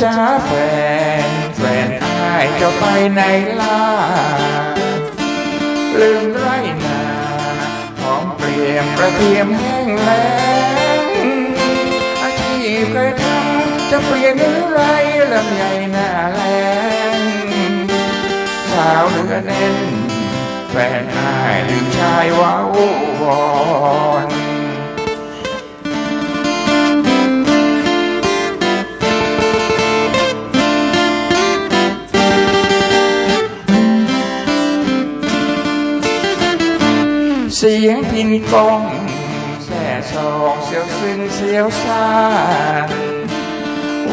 จ้าแฟน แฟนอายจะไปในลาลืมไรนาหอมเปลี่ยมกระเทียมแห้งแล้งอาชีพเคยทำจะเปลี่ยนหรือไรลำใหญ่หน้าแรงสาวเหลือเน้นแฟนอายลืมชายวาวอน สียงพินกองแส่ซองเสียวซึ้งเสียวซ่าน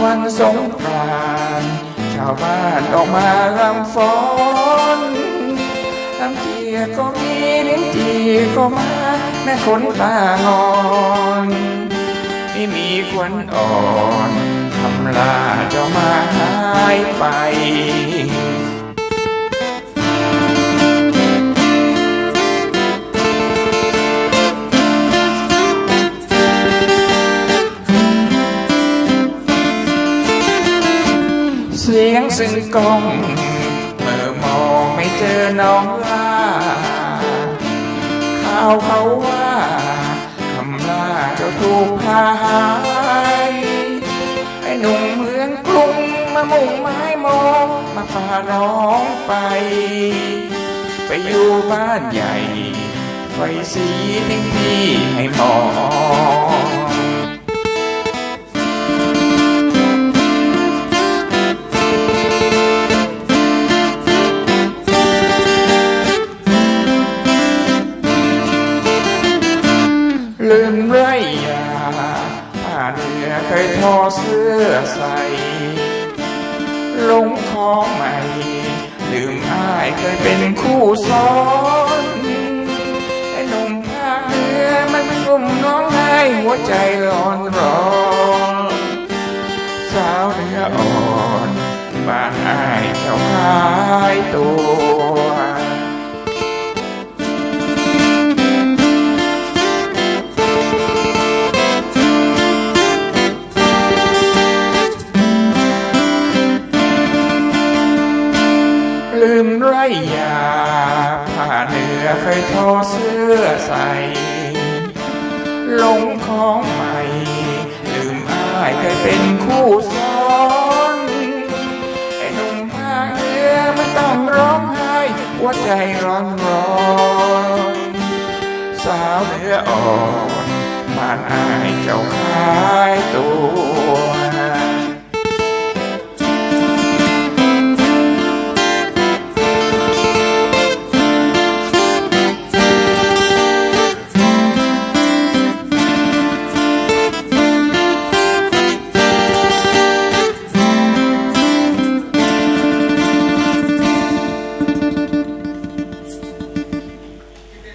วันสงกรานต์ชาวบ้านออกมารำฟ้อนลำเจียก็มีลิ้นจีก็มาแม่คนตางอนไม่มีควันอ่อนทำลาเจ้ามา เสียงซึ่งก้องเมื่อมองไม่เจอน้องลาข่าวเขาว่าคำลาเจ้าถูกพาหายไอ้หนุ่มเมืองกรุงมามุ่งไม้มองมาพาน้องไป ไปอยู่บ้านใหญ่ไฟสีทิ้งพี่ให้มอง ผ้าเหนือเคยทอเสื้อใส่ลงคอใหม่ ลืมอ้ายเคยเป็นคู่ซ้อนไอ้หนุ่มภาเนือมันกลุ่มน้องให้หัวใจร้อนร้อน ลืมไรยาผ้าเหนือเคยทอเสื้อใส่ลงของใหม่ ลืมอ้ายเคยเป็นคู่ซ้อนไอ้หนุ่มภาเหนือไมันต้องร้องไห้หัวใจร้อนร้อนสาวเหนืออ่อนบ้านอายเจ้าขายตัว